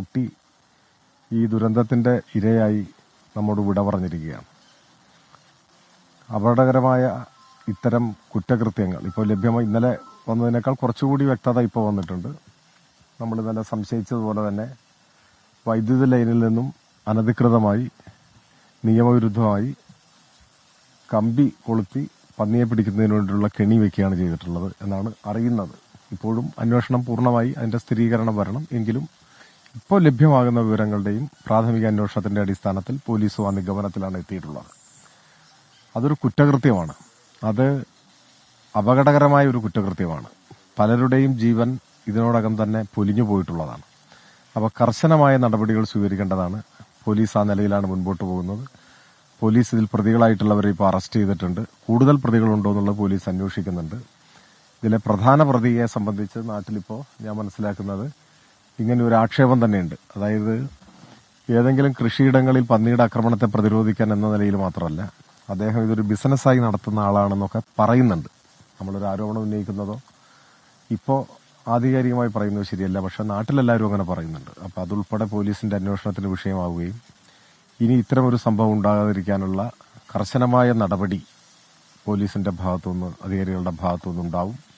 കുട്ടി ഈ ദുരന്തത്തിന്റെ ഇരയായി നമ്മോട് വിട പറഞ്ഞിരിക്കുകയാണ്. അപകടകരമായ ഇത്തരം കുറ്റകൃത്യങ്ങൾ ഇപ്പോൾ ലഭ്യമായി ഇന്നലെ വന്നതിനേക്കാൾ കുറച്ചുകൂടി വ്യക്തത ഇപ്പോൾ വന്നിട്ടുണ്ട്. നമ്മൾ ഇന്നലെ സംശയിച്ചതുപോലെ തന്നെ വൈദ്യുതി ലൈനിൽ നിന്നും അനധികൃതമായി നിയമവിരുദ്ധമായി കമ്പി കൊളുത്തി പന്നിയെ പിടിക്കുന്നതിന് വേണ്ടിയുള്ള കെണി വെക്കുകയാണ് ചെയ്തിട്ടുള്ളത് എന്നാണ് അറിയുന്നത്. ഇപ്പോഴും അന്വേഷണം പൂർണമായി അതിന്റെ സ്ഥിരീകരണം വരണം. എങ്കിലും ഇപ്പോൾ ലഭ്യമാകുന്ന വിവരങ്ങളുടെയും പ്രാഥമിക അന്വേഷണത്തിന്റെ അടിസ്ഥാനത്തിൽ പോലീസ് ആ നിഗമനത്തിലാണ് എത്തിയിട്ടുള്ളത്. അതൊരു കുറ്റകൃത്യമാണ്. അത് അപകടകരമായ ഒരു കുറ്റകൃത്യമാണ്. പലരുടെയും ജീവൻ ഇതിനോടകം തന്നെ പൊലിഞ്ഞു പോയിട്ടുള്ളതാണ്. അപ്പോൾ കർശനമായ നടപടികൾ സ്വീകരിക്കേണ്ടതാണ്. പോലീസ് ആ നിലയിലാണ് മുൻപോട്ട് പോകുന്നത്. പോലീസ് ഇതിൽ പ്രതികളായിട്ടുള്ളവരെ ഇപ്പോൾ അറസ്റ്റ് ചെയ്തിട്ടുണ്ട്. കൂടുതൽ പ്രതികളുണ്ടോ എന്നുള്ളത് പോലീസ് അന്വേഷിക്കുന്നുണ്ട്. ഇതിലെ പ്രധാന പ്രതിയെ സംബന്ധിച്ച് നാട്ടിലിപ്പോൾ ഞാൻ മനസ്സിലാക്കുന്നത് ഇങ്ങനെ ഒരു ആക്ഷേപം തന്നെയുണ്ട്. അതായത് ഏതെങ്കിലും കൃഷിയിടങ്ങളിൽ പന്നിയുടെ ആക്രമണത്തെ പ്രതിരോധിക്കാൻ എന്ന നിലയിൽ മാത്രമല്ല അദ്ദേഹം ഇതൊരു ബിസിനസ്സായി നടത്തുന്ന ആളാണെന്നൊക്കെ പറയുന്നുണ്ട്. നമ്മളൊരു ആരോപണം ഉന്നയിക്കുന്നതോ? ഇപ്പോൾ ആധികാരികമായി പറയുന്നത് ശരിയല്ല. പക്ഷെ നാട്ടിലെല്ലാവരും അങ്ങനെ പറയുന്നുണ്ട്. അപ്പോൾ അതുൾപ്പെടെ പോലീസിന്റെ അന്വേഷണത്തിന് വിഷയമാവുകയും ഇനി ഇത്തരം ഒരു സംഭവം ഉണ്ടാകാതിരിക്കാനുള്ള കർശനമായ നടപടി പോലീസിന്റെ ഭാഗത്തുനിന്ന് അധികാരികളുടെ ഭാഗത്തുനിന്ന് ഉണ്ടാവും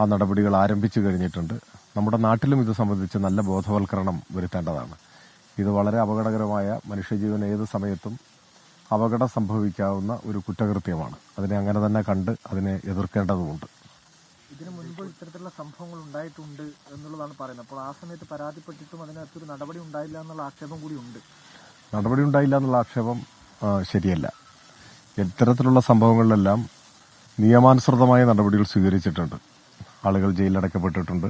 ആ നടപടികൾ ആരംഭിച്ചു കഴിഞ്ഞിട്ടുണ്ട്. നമ്മുടെ നാട്ടിലും ഇത് സംബന്ധിച്ച് നല്ല ബോധവൽക്കരണം വരുത്തേണ്ടതാണ്. ഇത് വളരെ അപകടകരമായ മനുഷ്യജീവൻ ഏത് സമയത്തും അപകടം സംഭവിക്കാവുന്ന ഒരു കുറ്റകൃത്യമാണ്. അതിനെ അങ്ങനെ തന്നെ കണ്ട് അതിനെ എതിർക്കേണ്ടതുമുണ്ട്. ഇതിനു മുൻപ് ഇത്തരത്തിലുള്ള സംഭവങ്ങൾ ഉണ്ടായിട്ടുണ്ട് എന്നുള്ളതാണ് പറയുന്നത്. അപ്പോൾ ആ സമയത്ത് പരാതിപ്പെട്ടിട്ടും അതിനകത്തൊരു നടപടി ഉണ്ടായില്ല എന്നുള്ള ആക്ഷേപം കൂടി ഉണ്ട്. നടപടി ഉണ്ടായില്ല എന്നുള്ള ആക്ഷേപം ശരിയല്ല. ഇത്തരത്തിലുള്ള സംഭവങ്ങളിലെല്ലാം നിയമാനുസൃതമായ നടപടികൾ സ്വീകരിച്ചിട്ടുണ്ട്. ആളുകൾ ജയിലിലടക്കപ്പെട്ടിട്ടുണ്ട്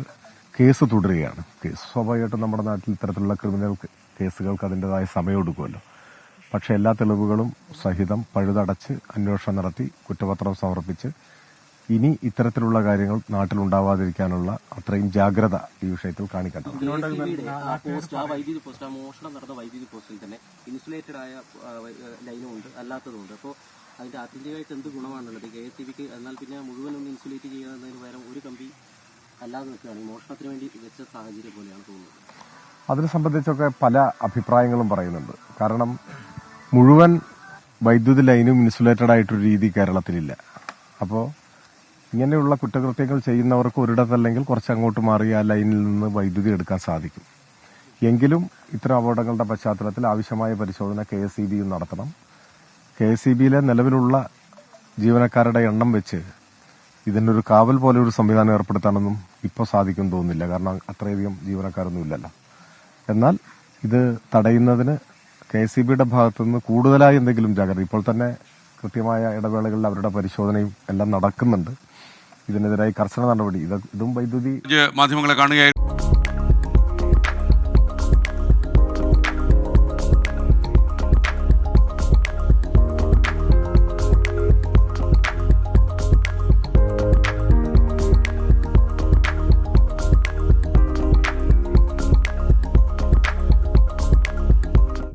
കേസ് തുടരുകയാണ് കേസ് സ്വാഭാവികമായിട്ടും നമ്മുടെ നാട്ടിൽ ഇത്തരത്തിലുള്ള ക്രിമിനൽ കേസുകൾക്ക് അതിന്റെതായ സമയം എടുക്കുമല്ലോ പക്ഷേ എല്ലാ തെളിവുകളും സഹിതം പഴുതടച്ച് അന്വേഷണം നടത്തി കുറ്റപത്രം സമർപ്പിച്ച് ഇനി ഇത്തരത്തിലുള്ള കാര്യങ്ങൾ നാട്ടിലുണ്ടാവാതിരിക്കാനുള്ള അത്രയും ജാഗ്രത ഈ വിഷയത്തിൽ കാണിക്കട്ടെ പോസ്റ്റിൽ തന്നെ ഇൻസുലേറ്റഡ് ആയ ലൈനും ഉണ്ട് അല്ലാത്തതുണ്ട് അപ്പോൾ അതിന്റെ ആത്യന്തികമായിട്ട് എന്ത് ഗുണമാണുള്ളത്? കെ എസ് ബിക്ക് എന്നാൽ പിന്നെ മുഴുവൻ ഒന്ന് ഇൻസുലേറ്റ് ചെയ്യുന്നതിന് പകരം ഒരു കമ്പി അല്ലാതെ നിൽക്കുകയാണ് മോഷണത്തിന് വേണ്ടി വെച്ച സാഹചര്യം പോലെയാണ് തോന്നുന്നത്. അതിനെ സംബന്ധിച്ചൊക്കെ പല അഭിപ്രായങ്ങളും പറയുന്നുണ്ട്. കാരണം മുഴുവൻ വൈദ്യുതി ലൈനും ഇൻസുലേറ്റഡ് ആയിട്ടൊരു രീതി കേരളത്തിലില്ല. അപ്പോൾ ഇങ്ങനെയുള്ള കുറ്റകൃത്യങ്ങൾ ചെയ്യുന്നവർക്ക് ഒരിടത്തല്ലെങ്കിൽ കുറച്ച് അങ്ങോട്ട് മാറി ആ ലൈനിൽ നിന്ന് വൈദ്യുതി എടുക്കാൻ സാധിക്കും. എങ്കിലും ഇത്തരം അപകടങ്ങളുടെ പശ്ചാത്തലത്തിൽ ആവശ്യമായ പരിശോധന കെ എസ് ഇ ബിയും നടത്തണം. കെ ഇ ബിയിലെ നിലവിലുള്ള ജീവനക്കാരുടെ എണ്ണം വെച്ച് ഇതിനൊരു കാവൽ പോലെ ഒരു സംവിധാനം ഏർപ്പെടുത്താനൊന്നും ഇപ്പോൾ സാധിക്കും തോന്നുന്നില്ല. കാരണം അത്രയധികം ജീവനക്കാരൊന്നും ഇല്ലല്ലോ. എന്നാൽ ഇത് തടയുന്നതിന് കെ എസ് ബിയുടെ ഭാഗത്തുനിന്ന് കൂടുതലായി എന്തെങ്കിലും ജാഗ്രത. ഇപ്പോൾ തന്നെ കൃത്യമായ ഇടവേളകളിൽ അവരുടെ പരിശോധനയും എല്ലാം നടക്കുന്നുണ്ട്. ഇതിനെതിരായി കർശന നടപടി. ഇതും വൈദ്യുതി മാധ്യമങ്ങളെ കാണുകയായി